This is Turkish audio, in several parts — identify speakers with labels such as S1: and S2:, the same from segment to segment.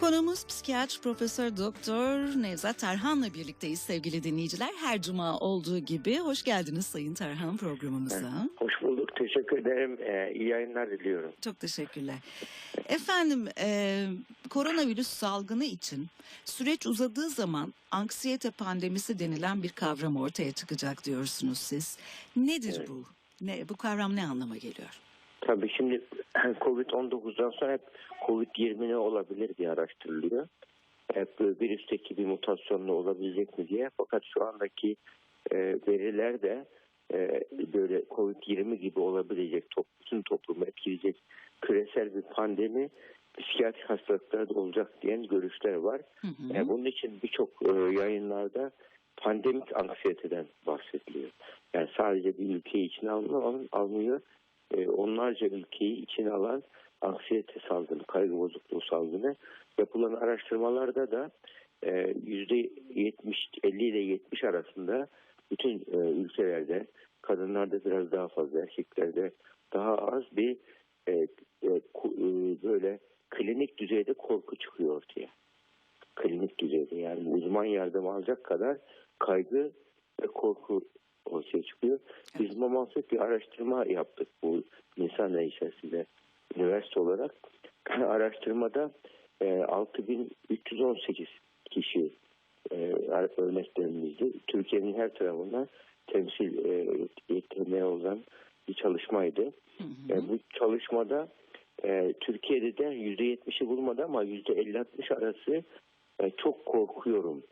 S1: Konuğumuz psikiyatr Profesör Doktor Nevzat Tarhan'la birlikteyiz sevgili dinleyiciler. Her cuma olduğu gibi hoş geldiniz Sayın Tarhan programımıza.
S2: Hoş bulduk. Teşekkür ederim. Ee, iyi yayınlar diliyorum.
S1: Çok teşekkürler. Efendim e, koronavirüs salgını için süreç uzadığı zaman anksiyete pandemisi denilen bir kavram ortaya çıkacak diyorsunuz siz. Nedir
S2: Evet.
S1: bu? Ne, bu kavram ne anlama geliyor?
S2: Tabii şimdi Covid-19'dan sonra hep Covid-20 ne olabilir diye araştırılıyor. Hep virüsteki bir mutasyonla olabilecek mi diye. Fakat şu andaki e, veriler de e, böyle Covid-20 gibi olabilecek, top, bütün toplumu etkileyecek küresel bir pandemi psikiyatrik hastalıklarda olacak diyen görüşler var.
S1: Hı hı.
S2: E, bunun için birçok e, yayınlarda pandemik anksiyeteden bahsediliyor. Yani sadece bir ülkeyi içine almıyor, almıyor. E, onlarca ülkeyi içine alan anksiyete salgını, kaygı bozukluğu salgını. Yapılan araştırmalarda da e, yüzde 70, 50 ile 70 arasında bütün e, ülkelerde kadınlarda biraz daha fazla, erkeklerde daha az bir e, e, e, böyle klinik düzeyde korku çıkıyor ortaya klinik düzeyde yani uzman yardım alacak kadar kaygı ve korku ortaya çıkıyor. Biz mamansız bir araştırma yaptık bu insan içerisinde üniversite olarak. Araştırmada e, 6318 kişi e, örneklerimizdi. Türkiye'nin her tarafından temsil e, yeteneği olan bir çalışmaydı.
S1: Hı hı.
S2: E, bu çalışmada e, Türkiye'de de %70'i bulmadı ama %50-60 arası e, çok korkuyorum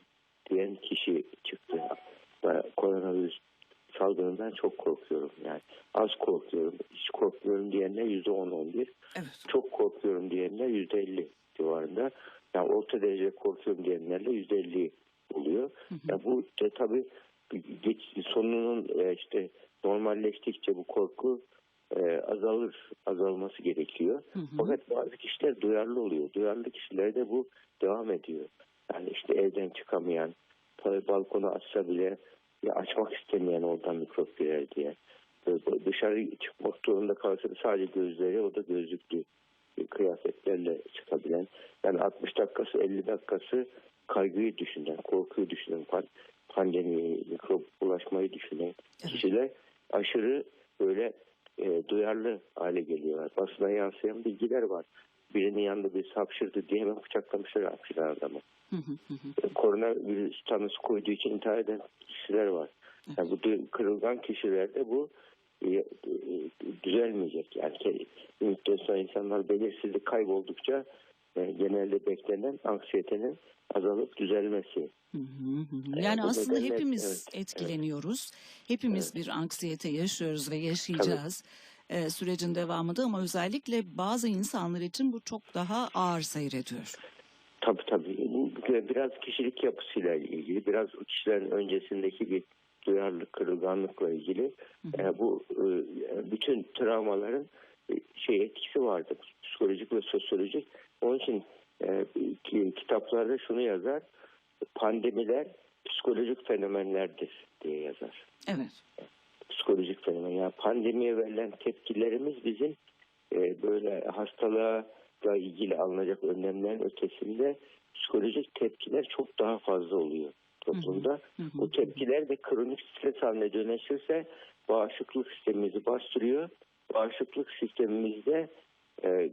S2: diyen kişi çıktı. Koronavirüs salgınından çok korkuyorum. Yani az korkuyorum, hiç korkmuyorum diyenler %10-11,
S1: Evet.
S2: çok korkuyorum diyenler %50 civarında. Yani orta derece korkuyorum diyenlerle %50 oluyor.
S1: Hı hı.
S2: Ya bu da tabii geç, sonunun e, işte normalleştikçe bu korku e, azalır, azalması gerekiyor.
S1: Hı hı.
S2: Fakat bazı kişiler duyarlı oluyor. Duyarlı kişilerde bu devam ediyor. Yani işte evden çıkamayan, tabii balkonu açsa bile ya açmak istemeyen oradan mikrop girer diye. Dışarı çıkmak zorunda kalsa sadece gözleri o da gözlüklü kıyafetlerle çıkabilen. Yani 60 dakikası 50 dakikası kaygıyı düşünen, korkuyu düşünen, pan- pandemiyi, mikrop bulaşmayı düşünen kişiler aşırı böyle e, duyarlı hale geliyorlar. Basına yansıyan bilgiler var. Birinin yanında bir hapşırdı diye hemen bıçaklamışlar hapşıran adamı.
S1: Hı hı hı.
S2: E, Koronavirüs tanısı koyduğu için intihar eden kişiler var. Yani bu kırılgan kişilerde bu e, e, düzelmeyecek. Yani müddet sonra insanlar belirsizlik kayboldukça genelde beklenen anksiyetenin azalıp düzelmesi.
S1: Hı hı hı hı.
S2: Yani bu
S1: aslında
S2: nedenle-
S1: hepimiz
S2: evet,
S1: etkileniyoruz. Hepimiz bir anksiyete yaşıyoruz ve yaşayacağız e, sürecin devamında ama özellikle bazı insanlar için bu çok daha ağır seyrediyor.
S2: Tabii tabii. Biraz kişilik yapısıyla ilgili, biraz o kişilerin öncesindeki bir duyarlılık, kırılganlıkla ilgili.
S1: Hı hı.
S2: E, bu e, bütün travmaların e, şey etkisi vardır. Psikolojik ve sosyolojik. Onun için e, ki- kitaplarda şunu yazar. Pandemiler psikolojik fenomenlerdir diye yazar.
S1: Evet.
S2: Psikolojik fenomen. Yani pandemiye verilen tepkilerimiz bizim e, böyle hastalığa da ilgili alınacak önlemlerin ötesinde psikolojik tepkiler çok daha fazla oluyor toplumda.
S1: Hı hı.
S2: Bu tepkiler de kronik stres haline dönüşürse bağışıklık sistemimizi bastırıyor. Bağışıklık sistemimizde e,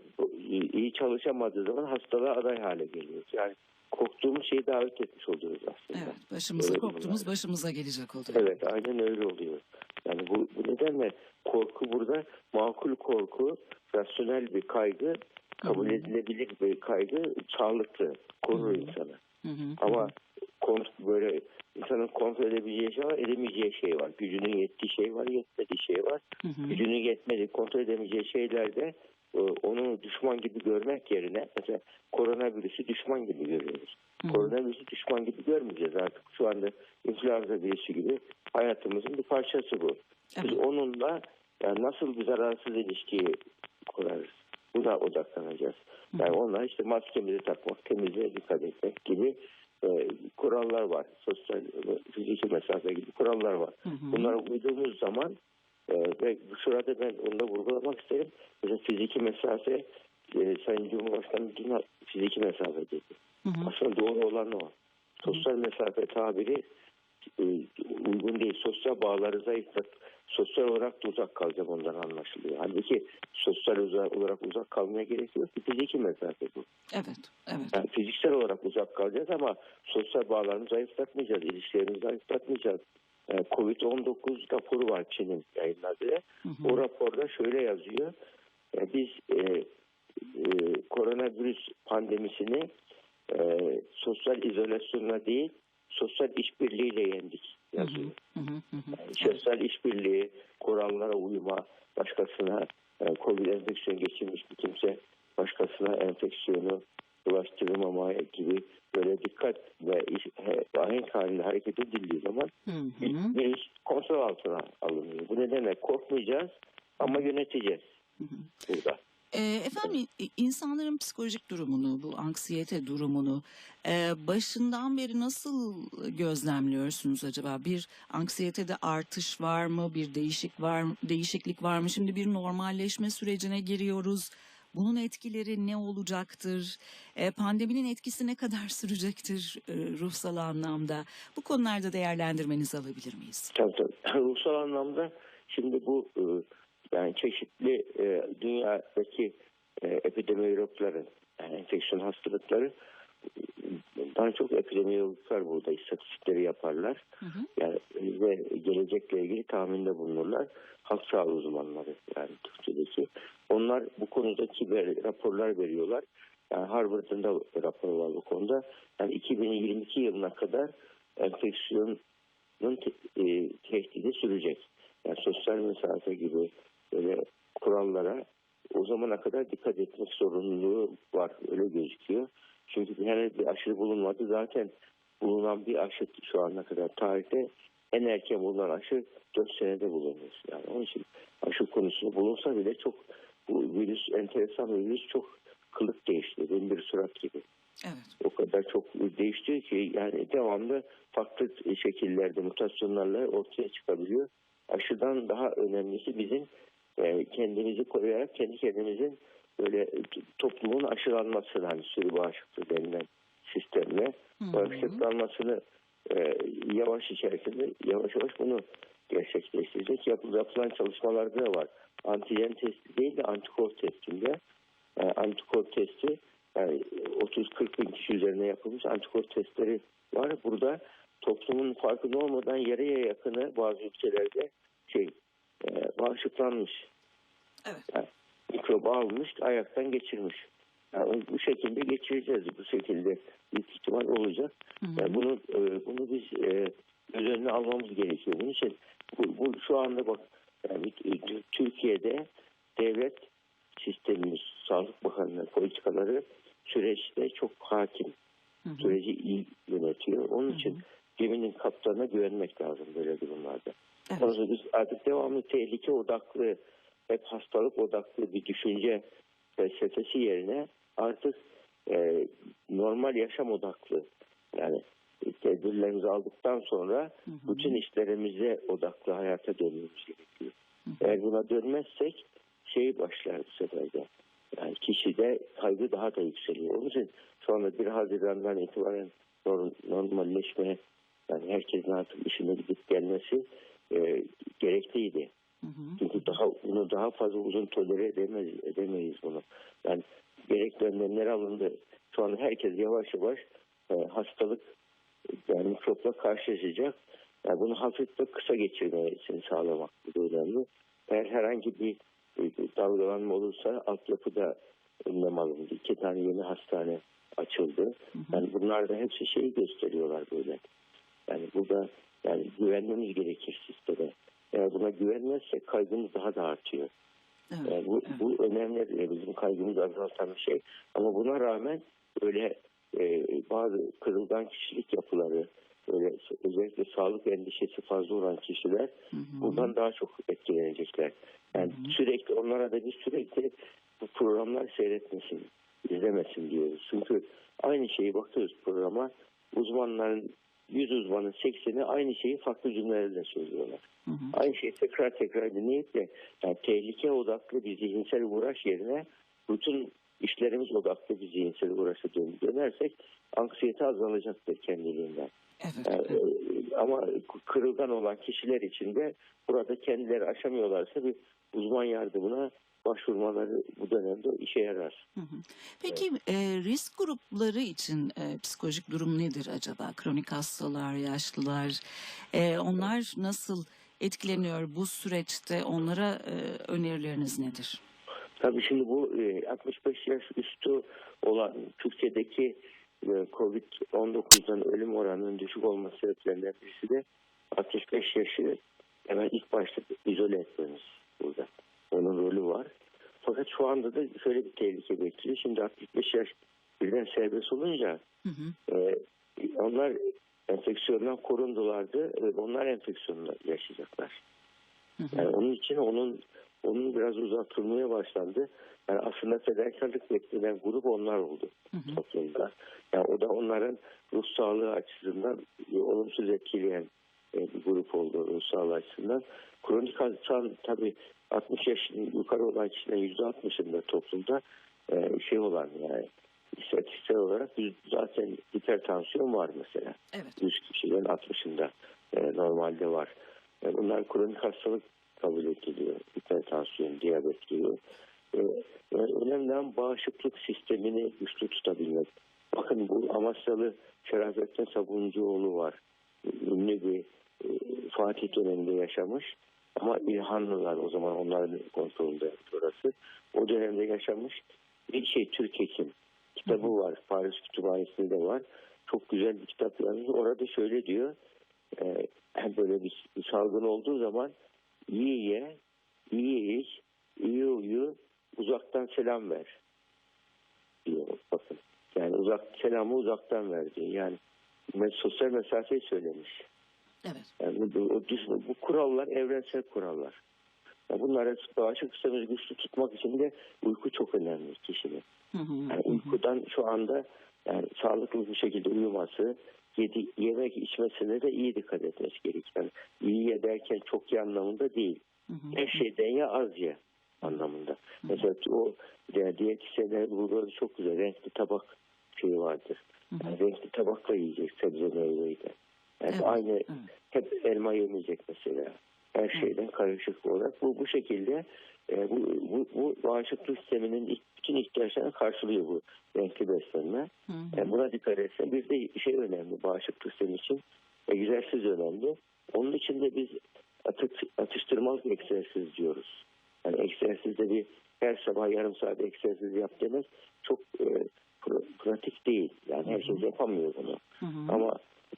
S2: iyi çalışamadığı zaman hastalığa aday hale geliyoruz. Yani korktuğumuz şeyi davet etmiş oluyoruz aslında.
S1: Evet. Başımıza
S2: Öyle
S1: korktuğumuz
S2: bunlar.
S1: başımıza gelecek oluyor.
S2: Evet aynen öyle oluyor. Yani bu, bu nedenle korku burada makul korku, rasyonel bir kaygı, kabul edilebilir bir kaygı, sağlıklı, korur
S1: Hı hı.
S2: insanı.
S1: Hı hı.
S2: Ama kont- böyle insanın kontrol edebileceği şey var, edemeyeceği şey var. Gücünün yettiği şey var, yetmediği şey var.
S1: Hı hı.
S2: Gücünün yetmediği, kontrol edemeyeceği şeylerde onu düşman gibi görmek yerine mesela koronavirüsü düşman gibi görüyoruz.
S1: Hı.
S2: Koronavirüsü düşman gibi görmeyeceğiz artık. Şu anda influenza virüsü gibi hayatımızın bir parçası bu. Biz
S1: Evet.
S2: onunla yani nasıl bir zararsız ilişkiyi kurarız? Buna odaklanacağız. Yani onlar işte maskemizi takmak, temizliğe dikkat etmek gibi e, kurallar var. Sosyal, ve fiziki mesafe gibi kurallar var.
S1: Hı hı.
S2: Bunlara uyduğumuz zaman e, ve bu sırada ben onu da vurgulamak isterim. Mesela fiziki mesafe e, Sayın Cumhurbaşkanı dün fiziki mesafe dedi.
S1: Hı hı.
S2: Aslında doğru olan o. Sosyal mesafe tabiri e, uygun değil. Sosyal bağları zayıflat. Sosyal olarak da uzak kalacağım ondan anlaşılıyor. Halbuki sosyal olarak uzak kalmaya gerek yok. ki. Fiziki mesafe bu.
S1: Evet, evet.
S2: Yani fiziksel olarak uzak kalacağız ama sosyal bağlarını zayıflatmayacağız. ilişkilerimizi zayıflatmayacağız. E, Covid-19 raporu var Çin'in yayınladığı.
S1: Hı hı.
S2: O raporda şöyle yazıyor. E, biz e, e, koronavirüs pandemisini e, sosyal izolasyonla değil sosyal işbirliğiyle yendik yazıyor.
S1: hı hı, hı hı.
S2: Yani sosyal işbirliği, kurallara uyma, başkasına e, Covid enfeksiyon geçirmiş bir kimse başkasına enfeksiyonu bulaştırmama gibi böyle dikkat ve iş, he, ahenk halinde hareket edildiği zaman
S1: Hı hı.
S2: virüs kontrol altına alınıyor. Bu nedenle korkmayacağız ama yöneteceğiz
S1: Hı hı.
S2: burada.
S1: Ee, efendim insanların psikolojik durumunu, bu anksiyete durumunu e, başından beri nasıl gözlemliyorsunuz acaba? Bir anksiyetede artış var mı? Bir değişik var değişiklik var mı? Şimdi bir normalleşme sürecine giriyoruz. Bunun etkileri ne olacaktır? E, pandeminin etkisi ne kadar sürecektir e, ruhsal anlamda? Bu konularda değerlendirmenizi alabilir miyiz?
S2: Tabii tabii. Ruhsal anlamda şimdi bu e, yani çeşitli dünyadaki e, yani enfeksiyon hastalıkları daha çok epidemiyologlar burada istatistikleri yaparlar.
S1: Hı hı.
S2: Yani ve gelecekle ilgili tahminde bulunurlar. Halk sağlığı uzmanları yani Türkiye'deki. Onlar bu konudaki raporlar veriyorlar. Yani Harvard'ın da raporu var bu konuda. Yani 2022 yılına kadar enfeksiyonun e, tehdidi sürecek. Yani sosyal mesafe gibi böyle kurallara o zamana kadar dikkat etmek zorunluluğu var. Öyle gözüküyor. Çünkü henüz bir aşı bulunmadı. Zaten bulunan bir aşı şu ana kadar tarihte en erken bulunan aşı 4 senede bulunmuş. Yani onun için aşı konusu bulunsa bile çok bu virüs enteresan bir virüs çok kılık değişti. Bin bir surat gibi.
S1: Evet.
S2: O kadar çok değişti ki yani devamlı farklı şekillerde mutasyonlarla ortaya çıkabiliyor. Aşıdan daha önemlisi bizim e, kendimizi koruyarak kendi kendimizin böyle toplumun aşılanmasını hani sürü bağışıklığı denilen sistemle bağışıklanmasını e, yavaş içerisinde yavaş yavaş bunu gerçekleştirecek. Yapı- Yapılan çalışmalarda da var. Antijen testi değil de antikor testinde e, antikor testi yani 30-40 bin kişi üzerine yapılmış antikor testleri var. Burada toplumun farkında olmadan yarıya yakını bazı ülkelerde şey e, bağışıklanmış.
S1: Evet.
S2: Yani mikrobu almış, ayaktan geçirmiş. Yani bu şekilde geçireceğiz. Bu şekilde büyük ihtimal olacak.
S1: Hı hı.
S2: Yani bunu e, bunu biz e, göz önüne almamız gerekiyor. Bunun için bu, bu şu anda bak yani Türkiye'de devlet sistemimiz, Sağlık Bakanlığı politikaları süreçte çok hakim.
S1: Hı hı.
S2: Süreci iyi yönetiyor. Onun
S1: Hı
S2: için
S1: hı.
S2: geminin kaptanına güvenmek lazım böyle durumlarda.
S1: Evet.
S2: Sonuçta biz artık devamlı tehlike odaklı, hep hastalık odaklı bir düşünce felsefesi yerine artık e, normal yaşam odaklı yani tedbirlerimizi aldıktan sonra
S1: Hı hı.
S2: bütün işlerimize odaklı hayata dönmemiz gerekiyor.
S1: Hı hı.
S2: Eğer buna dönmezsek şey başlar bu sefer de. Yani kişide kaygı daha da yükseliyor. Onun için anda 1 Haziran'dan itibaren norm- normalleşme yani herkesin artık işine gidip gelmesi e, gerekliydi.
S1: Hı hı.
S2: Çünkü daha bunu daha fazla uzun tolere edemez, edemeyiz bunu. Yani gerekli önlemler alındı. Şu an herkes yavaş yavaş e, hastalık yani mikropla karşılaşacak. Yani bunu hafif ve kısa geçirmesini sağlamak da önemli. Eğer herhangi bir e, dalgalanma olursa altyapıda önlem alındı. İki tane yeni hastane açıldı. Yani bunlar da hepsi şeyi gösteriyorlar böyle. Yani burada yani güvenmemiz gerekir sisteme. Eğer buna güvenmezsek kaygımız daha da artıyor.
S1: Evet.
S2: Yani bu,
S1: evet.
S2: bu önemli değil. Bizim kaygımızı azaltan bir şey. Ama buna rağmen böyle e, bazı kırılgan kişilik yapıları, böyle özellikle sağlık endişesi fazla olan kişiler
S1: Hı hı.
S2: buradan daha çok etkilenecekler. Yani
S1: Hı hı.
S2: sürekli onlara da biz sürekli bu programlar seyretmesin, izlemesin diyoruz. Çünkü aynı şeyi bakıyoruz programa. Uzmanların 100 uzmanın 80'i aynı şeyi farklı cümlelerle söylüyorlar.
S1: Hı hı.
S2: Aynı şeyi tekrar tekrar dinleyip de yani tehlike odaklı bir zihinsel uğraş yerine bütün işlerimiz odaklı bir zihinsel uğraşa dön- dönersek anksiyete azalacaktır kendiliğinden.
S1: Evet.
S2: Yani, e, ama kırılgan olan kişiler için de burada kendileri aşamıyorlarsa bir uzman yardımına başvurmaları bu dönemde işe yarar.
S1: Hı hı. Peki e, risk grupları için e, psikolojik durum nedir acaba? Kronik hastalar, yaşlılar, e, onlar nasıl etkileniyor bu süreçte? Onlara e, önerileriniz nedir?
S2: Tabii şimdi bu e, 65 yaş üstü olan Türkiye'deki e, Covid-19'dan ölüm oranının düşük olması sebeplerinden birisi de 65 yaşı hemen ilk başta izole etmemiz burada. Onun rolü var. Fakat şu anda da şöyle bir tehlike bekliyor. Şimdi 65 yaş birden serbest olunca
S1: Hı hı.
S2: e, onlar enfeksiyondan korundulardı ve onlar enfeksiyonla yaşayacaklar.
S1: Hı hı.
S2: Yani onun için onun onun biraz uzatılmaya başlandı. Yani aslında fedakarlık beklenen grup onlar oldu
S1: Hı hı.
S2: toplumda. Yani o da onların ruh sağlığı açısından e, olumsuz etkileyen e, bir grup oldu ruh sağlığı açısından. Kronik hastan tabii 60 yaşın yukarı olan kişilerin %60'ında toplumda e, şey olan yani istatistiksel olarak zaten hipertansiyon var mesela.
S1: Evet.
S2: 100 kişilerin 60'ında e, normalde var. E, bunlar kronik hastalık kabul ediliyor. Hipertansiyon, diyabet gibi. E, önemli olan bağışıklık sistemini güçlü tutabilmek. Bakın bu Amasyalı Şerafettin Sabuncuoğlu var. Ünlü bir e, Fatih döneminde yaşamış. Ama İlhanlılar o zaman onların kontrolünde orası. O dönemde yaşamış bir şey Türk Hekim kitabı var. Paris Kütüphanesi'nde var. Çok güzel bir kitap yazmış. Orada şöyle diyor. E, böyle bir, salgın olduğu zaman iyi ye, iyi iç, iyi uyu, uzaktan selam ver diyor. Bakın. Yani uzak selamı uzaktan ver diyor. Yani sosyal mesafeyi söylemiş.
S1: Evet.
S2: Yani bu, düş- bu kurallar evrensel kurallar. Yani bunları bağışıklık sistemimizi güçlü tutmak için de uyku çok önemli kişinin. Yani uykudan şu anda yani sağlıklı bir şekilde uyuması, yedi, yemek içmesine de iyi dikkat etmesi gerekiyor. Yani iyi ye derken çok iyi anlamında değil. Her şeyden ye az ye anlamında. Mesela o yani diyetisyenler burada çok güzel renkli tabak şeyi vardır. Yani renkli tabakla yiyecek sebze meyveyi de. Yani
S1: Evet,
S2: aynı
S1: evet.
S2: hep elma yemeyecek mesela. Her şeyden karışık olarak bu bu şekilde e, bu, bu, bu bağışıklık sisteminin bütün ihtiyaçlarını karşılıyor bu renkli beslenme.
S1: Hı hı.
S2: Yani buna dikkat etse bir de şey önemli bağışıklık sistemi için egzersiz önemli. Onun için de biz atış, atıştırmalık egzersiz diyoruz. Yani egzersizde bir her sabah yarım saat egzersiz yap demek çok e, pra- pratik değil. Yani herkes yapamıyor bunu.
S1: Hı hı.
S2: Ama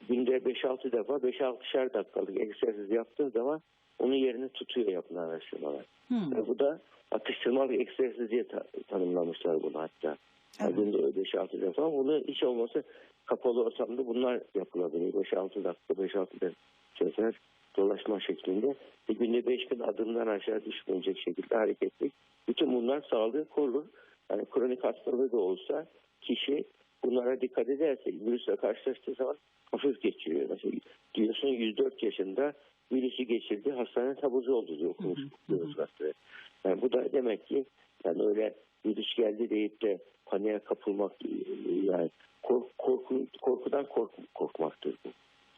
S2: günde 5-6 defa 5-6'şer dakikalık egzersiz yaptığı zaman onun yerini tutuyor yapılan araştırmalar.
S1: Hı.
S2: Ve bu da atıştırmalık egzersiz diye ta- tanımlamışlar bunu hatta. Yani
S1: Evet.
S2: günde 5-6 defa bunu hiç olmasa kapalı ortamda bunlar yapılabilir. 5-6 dakika, 5-6 dakika sefer dolaşma şeklinde ve günde 5 bin adımdan aşağı düşmeyecek şekilde hareketli. Bütün bunlar sağlığı korur. Yani kronik hastalığı da olsa kişi bunlara dikkat ederse virüsle karşılaştığı zaman hafif geçiriyor. Mesela diyorsun 104 yaşında virüsü geçirdi hastane tabuzu oldu diyor okumuş diyoruz gazetede. Yani bu da demek ki yani öyle virüs geldi deyip de paniğe kapılmak yani kork, korku, korkudan kork, korkmaktır bu.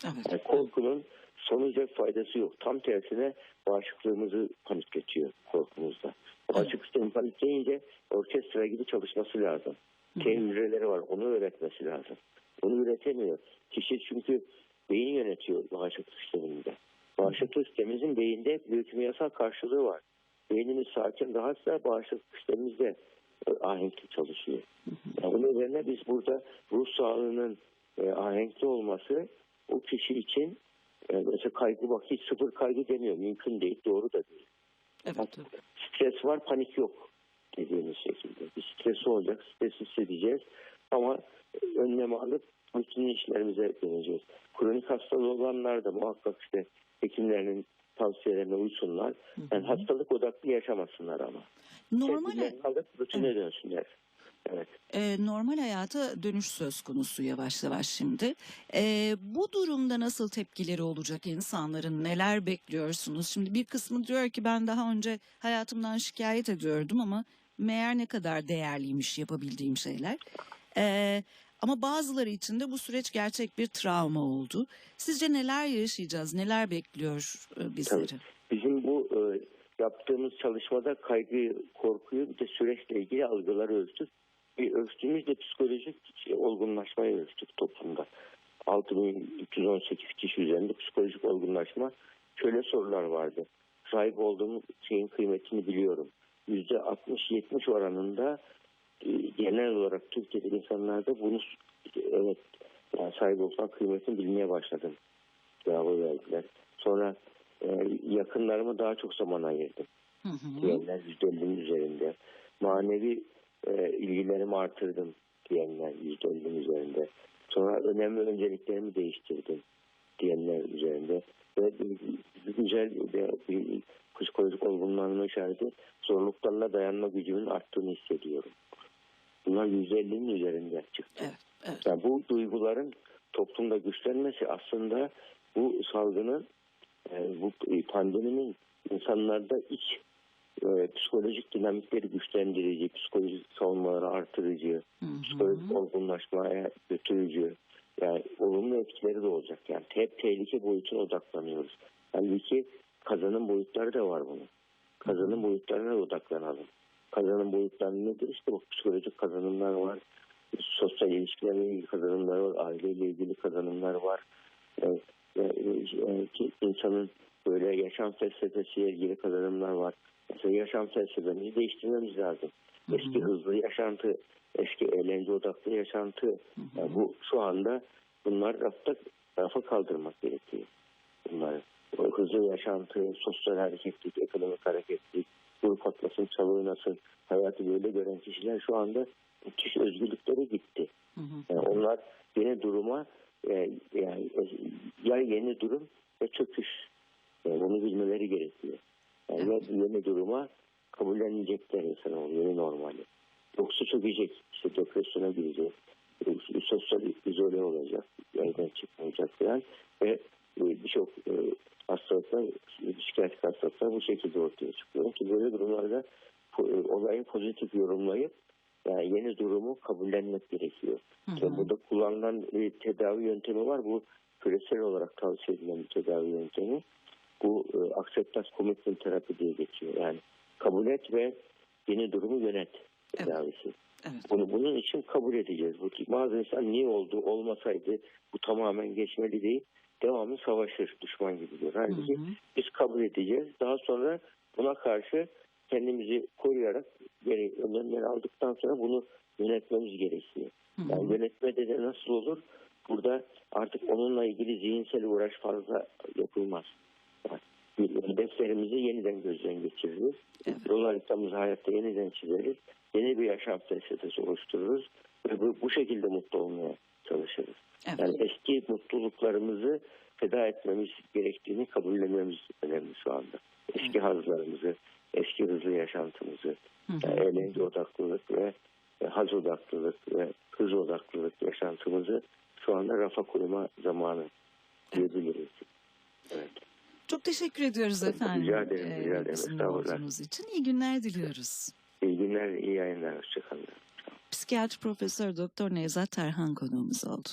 S1: Evet.
S2: Yani korkunun sonuca faydası yok. Tam tersine bağışıklığımızı panikletiyor korkumuzda. Bağışıklık sistemi panikleyince orkestra gibi çalışması lazım. T hücreleri var. Onu öğretmesi lazım. Onu üretemiyor. Kişi çünkü beyin yönetiyor bağışıklık sisteminde. Bağışıklık sistemimizin beyinde biyokimyasal karşılığı var. Beynimiz sakin rahatsa bağışıklık sistemimiz de e, ahenkli çalışıyor. Yani bunun üzerine biz burada ruh sağlığının e, ahenkli olması o kişi için e, mesela kaygı bak hiç sıfır kaygı demiyor. Mümkün değil. Doğru da değil.
S1: Evet. evet.
S2: Stres var panik yok dediğimiz şekilde. Bir stres olacak. Stres hissedeceğiz. Ama önlem alıp bütün işlerimize döneceğiz. Kronik hastalığı olanlar da muhakkak işte hekimlerinin tavsiyelerine uysunlar. Yani hastalık odaklı yaşamasınlar ama.
S1: Normal
S2: alıp rutine dönsünler. Evet.
S1: e, normal hayata dönüş söz konusu yavaş yavaş şimdi. E, bu durumda nasıl tepkileri olacak insanların? Neler bekliyorsunuz? Şimdi bir kısmı diyor ki ben daha önce hayatımdan şikayet ediyordum ama meğer ne kadar değerliymiş yapabildiğim şeyler. Ee, ama bazıları için de bu süreç gerçek bir travma oldu. Sizce neler yaşayacağız, neler bekliyor e, bizleri?
S2: Bizim bu e, yaptığımız çalışmada kaygıyı, korkuyu bir de süreçle ilgili algıları ölçtük. Bir ölçtüğümüz de psikolojik şey, olgunlaşmayı ölçtük toplumda. 6318 kişi üzerinde psikolojik olgunlaşma. Şöyle sorular vardı. Sahip olduğum şeyin kıymetini biliyorum. %60-70 oranında e, genel olarak Türkiye'de insanlarda bunu evet yani sahip olsan kıymetini bilmeye başladım. Cevabı verdiler. Sonra e, yakınlarıma daha çok zaman ayırdım. Diyenler %50'nin üzerinde. Manevi e, ilgilerimi artırdım diyenler %50'nin üzerinde. Sonra önemli önceliklerimi değiştirdim diyenler üzerinde. Ve güzel bir, psikolojik olgunlanma işareti zorluklarla dayanma gücümün arttığını hissediyorum. Bunlar %50'nin üzerinde çıktı.
S1: Evet, evet.
S2: Yani bu duyguların toplumda güçlenmesi aslında bu salgının e, bu pandeminin insanlarda iç e, psikolojik dinamikleri güçlendirici, psikolojik savunmaları artırıcı,
S1: Hı hı.
S2: psikolojik olgunlaşmaya götürücü yani olumlu etkileri de olacak. Yani hep tehlike boyutuna odaklanıyoruz. Halbuki kazanım boyutları da var bunun. Kazanım boyutlarına da odaklanalım. Kazanım boyutları nedir? İşte bu psikolojik kazanımlar var. Sosyal ilişkilerle ilgili kazanımlar var. Aileyle ilgili kazanımlar var. E, e, e, ki insanın böyle yaşam felsefesiyle ilgili kazanımlar var. Mesela yaşam felsefemizi değiştirmemiz lazım. Eski hızlı yaşantı, eski eğlence odaklı yaşantı.
S1: Hı hı.
S2: Yani bu şu anda bunlar rafta, rafa kaldırmak gerekiyor. Bunları. O hızlı yaşantı, sosyal hareketlilik, ekonomik hareketlilik, grup atlasın, çalığınasın, hayatı böyle gören kişiler şu anda müthiş özgürlükleri gitti.
S1: Hı hı.
S2: Yani onlar yeni duruma e, yani ya yeni durum ve çöküş. Yani bunu bilmeleri gerekiyor. Yani ya yeni duruma kabullenecekler insan yeni normali. Yoksa çökecek. İşte depresyona girecek. e, Sosyal izole olacak. Yerden çıkmayacak falan. Ve e, birçok e, hastalıklar, psikiyatrik hastalıklar bu şekilde ortaya çıkıyor. Ki böyle durumlarda e, olayı pozitif yorumlayıp yani yeni durumu kabullenmek gerekiyor.
S1: Hı hı.
S2: burada kullanılan bir tedavi yöntemi var. Bu küresel olarak tavsiye edilen bir tedavi yöntemi. Bu e, acceptance commitment terapi diye geçiyor. Yani kabul et ve yeni durumu yönet tedavisi.
S1: Evet.
S2: Bunu bunun için kabul edeceğiz. Bu bazı insan niye oldu, olmasaydı bu tamamen geçmeli değil. Devamlı savaşır düşman gibi diyor.
S1: Hı
S2: Halbuki
S1: hı.
S2: biz kabul edeceğiz. Daha sonra buna karşı kendimizi koruyarak geri önlemleri aldıktan sonra bunu yönetmemiz gerekiyor.
S1: Hı
S2: Yani
S1: hı.
S2: yönetmede de nasıl olur? Burada artık onunla ilgili zihinsel uğraş fazla yapılmaz. Yani hedeflerimizi yeniden gözden geçiririz.
S1: Evet.
S2: Yol haritamızı hayatta yeniden çizeriz. Yeni bir yaşam felsefesi oluştururuz. Ve bu, bu şekilde mutlu olmaya çalışırız.
S1: Evet.
S2: Yani eski mutluluklarımızı feda etmemiz gerektiğini kabullenmemiz önemli şu anda. Eski hazlarımızı, eski hızlı yaşantımızı,
S1: Hı hı.
S2: yani eğlence odaklılık ve haz odaklılık ve hız odaklılık yaşantımızı şu anda rafa koyma zamanı diyebiliriz. Evet.
S1: Çok teşekkür ediyoruz
S2: Rica
S1: efendim.
S2: ederim, rica ederim. Estağfurullah.
S1: için. İyi günler diliyoruz.
S2: İyi günler, iyi yayınlar. Hoşçakalın.
S1: Psikiyatri Profesör Doktor Nevzat Terhan konuğumuz oldu.